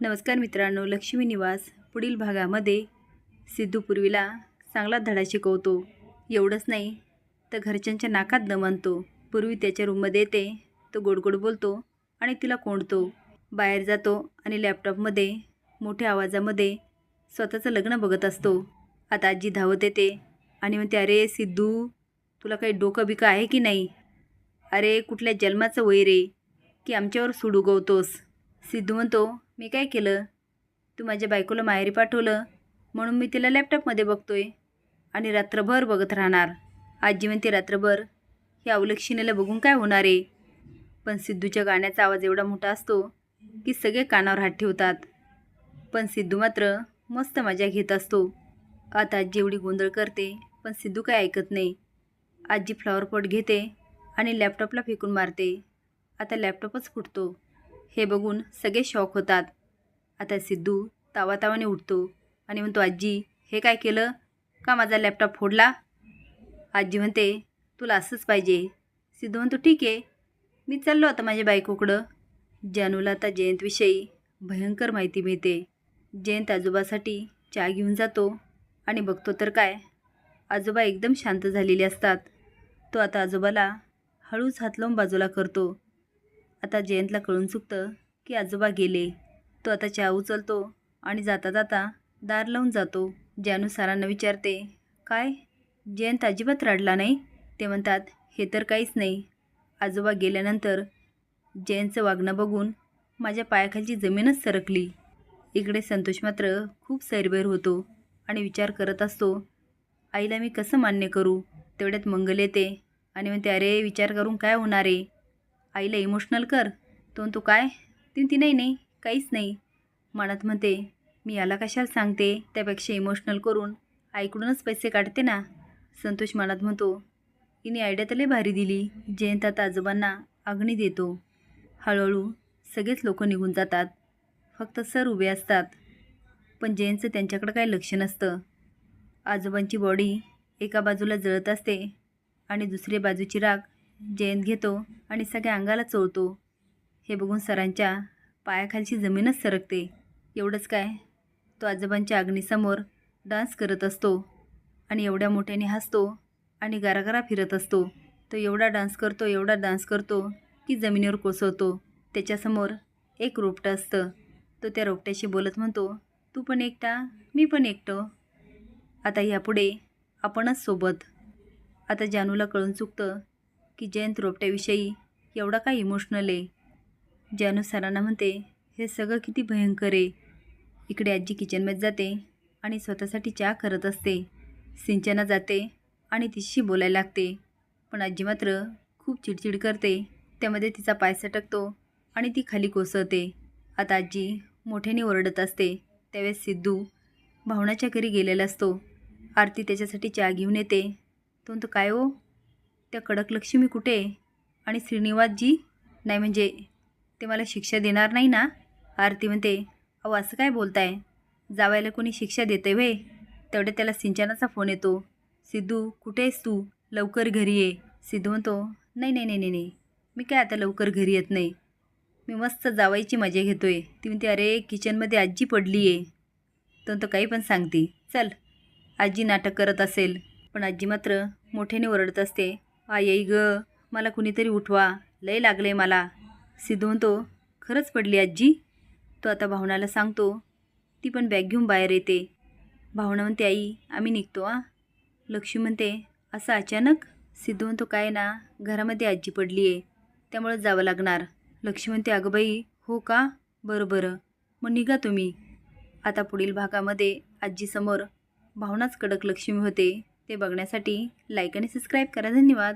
नमस्कार मित्रांनो लक्ष्मी निवास पुढील भागामध्ये सिद्धू पूर्वीला चांगला धडा शिकवतो. एवढंच नाही तर घरच्यांच्या नाकात न आणतो. पूर्वी त्याच्या रूममध्ये येते तो गोड गोड बोलतो आणि तिला कोंडतो. बाहेर जातो आणि लॅपटॉपमध्ये मोठ्या आवाजामध्ये स्वतःचं लग्न बघत असतो. आता आजी धावत येते आणि म्हणते अरे सिद्धू तुला काही डोकं बिकं आहे की नाही? अरे कुठल्या जन्माचं वय रे की आमच्यावर सूड उगवतोस? सिद्धू म्हणतो मी काय केलं? तू माझ्या बायकोला माहेरी पाठवलं? म्हणून मी तिला लॅपटॉपमध्ये बघतोय आणि रात्रभर बघत राहणार. आजी म्हणते रात्रभर? हे अवलक्षिणीला बघून काय होणार आहे? पण सिद्धूच्या गाण्याचा आवाज एवढा मोठा असतो की सगळे कानावर हात ठेवतात. पण सिद्धू मात्र मस्त मजा घेत असतो. आता आजी एवढी गोंधळ करते पण सिद्धू काय ऐकत नाही. आजी फ्लॉवर पॉट घेते आणि लॅपटॉपला फेकून मारते. आता लॅपटॉपच फुटतो. हे बघून सगळे शॉक होतात. आता सिद्धू तावातावाने उठतो आणि म्हणतो आजी हे काय केलं? का माझा लॅपटॉप फोडला? आजी म्हणते तुला असंच पाहिजे. सिद्धू म्हणतो ठीक आहे. मी चाललो आता माझ्या बायकोकडं. जानूला आता जयंतविषयी भयंकर माहिती मिळते. जयंत आजोबासाठी चहा घेऊन जातो आणि बघतो तर काय. आजोबा एकदम शांत झालेले असतात. तो आता आजोबाला हळूच हात लावून बाजूला करतो. आता जयंतला कळून चुकतं की आजोबा गेले. तो आता चहा उचलतो आणि जाता जाता दार लावून जातो. जानू सारांना विचारते काय? जयंत अजिबात रडला नाही? ते म्हणतात हे तर काहीच नाही. आजोबा गेल्यानंतर जयंतचं वागणं बघून माझ्या पायाखालची जमीनच सरकली. इकडे संतोष मात्र खूप सैरभैर होतो आणि विचार करत असतो आईला मी कसं मान्य करू? तेवढ्यात मंगल येते. आणि म्हणते अरे विचार करून काय होणार आहे? आईला इमोशनल कर. तो तू काय? ती ती नाही नाही काहीच नाही. मनात म्हणते मी याला कशाला सांगते त्यापेक्षा इमोशनल करून? आईकडूनच पैसे काढते ना? संतोष मनात म्हणतो हिने आयडिया तर लय भारी दिली. जयंत आता आजोबांना अग्नी देतो. हळूहळू सगळेच लोक निघून जातात. फक्त सर उभे असतात. पण जयंतचं त्यांच्याकडं काही लक्ष नसतं. आजोबांची बॉडी एका बाजूला जळत असते आणि दुसरी बाजूची राग जयंत घेतो आणि सगळ्या अंगाला चोळतो. हे बघून सरांच्या पायाखालची जमीनच सरकते. एवढंच काय? तो आजोबांच्या अग्नीसमोर डान्स करत असतो आणि एवढ्या मोठ्याने हसतो आणि गारागारा फिरत असतो. तो एवढा डान्स करतो एवढा डान्स करतो की जमिनीवर कोसळतो. त्याच्यासमोर एक रोपटं असतं. तो त्या रोपट्याशी बोलत म्हणतो तू पण एकटा? मी पण एकटं? आता ह्यापुढे आपणच सोबत. आता जानूला कळून चुकतं की जयंत रोपट्याविषयी एवढा काय इमोशनल आहे. जानू सरांना म्हणते हे सगळं किती भयंकर आहे. इकडे आजी किचनमध्ये जाते आणि स्वतःसाठी चहा करत असते. सिंचना जाते आणि तिच्याशी बोलायला लागते. पण आजी मात्र खूप चिडचिड करते. त्यामध्ये तिचा पाय सटकतो आणि ती खाली कोसळते. आता आजी मोठ्याने ओरडत असते. त्यावेळेस सिद्धू भावनाच्या घरी गेलेला असतो. आरती त्याच्यासाठी चहा घेऊन येते. तो म्हणतो काय हो? त्या कडकलक्ष्मी कुठे आहे? आणि श्रीनिवासजी? नाही म्हणजे ते मला शिक्षा देणार नाही ना? आरती म्हणते अहो असं काय बोलताय? जावायला कोणी शिक्षा देते व्हे तेवढ्या त्याला सिंचनाचा फोन येतो. सिद्धू कुठे आहेस तू? लवकर घरी ये. सिद्धू म्हणतो नाही नाही नाही नाही नाही. मी काय आता लवकर घरी येत नाही? मी मस्त जावायची मजा घेतोय. ती म्हणते अरे किचनमध्ये आजी पडली आहे. तर तो काही पण सांगते. चल आजी नाटक करत असेल. पण आजी मात्र मोठ्याने ओरडत असते. आई ग मला कुणीतरी उठवा. लय लागले मला. सिद्धू म्हणतो खरंच पडली आजी? तो आता भावनाला सांगतो ती पण बॅग घेऊन बाहेर येते. भावना म्हणते आई आम्ही निघतो आ लक्ष्मी म्हणते असं अचानक? सिद्धू म्हणतो काय ना घरामध्ये आजी पडली आहे त्यामुळं जावं लागणार. लक्ष्मी म्हणते अगं बाई हो का? बरं बरं. मग निघा तुम्ही. आता पुढील भागामध्ये आजीसमोर भावनाच कडक लक्ष्मी होते. ते बघण्यासाठी लाईक आणि सबस्क्राईब करा. धन्यवाद.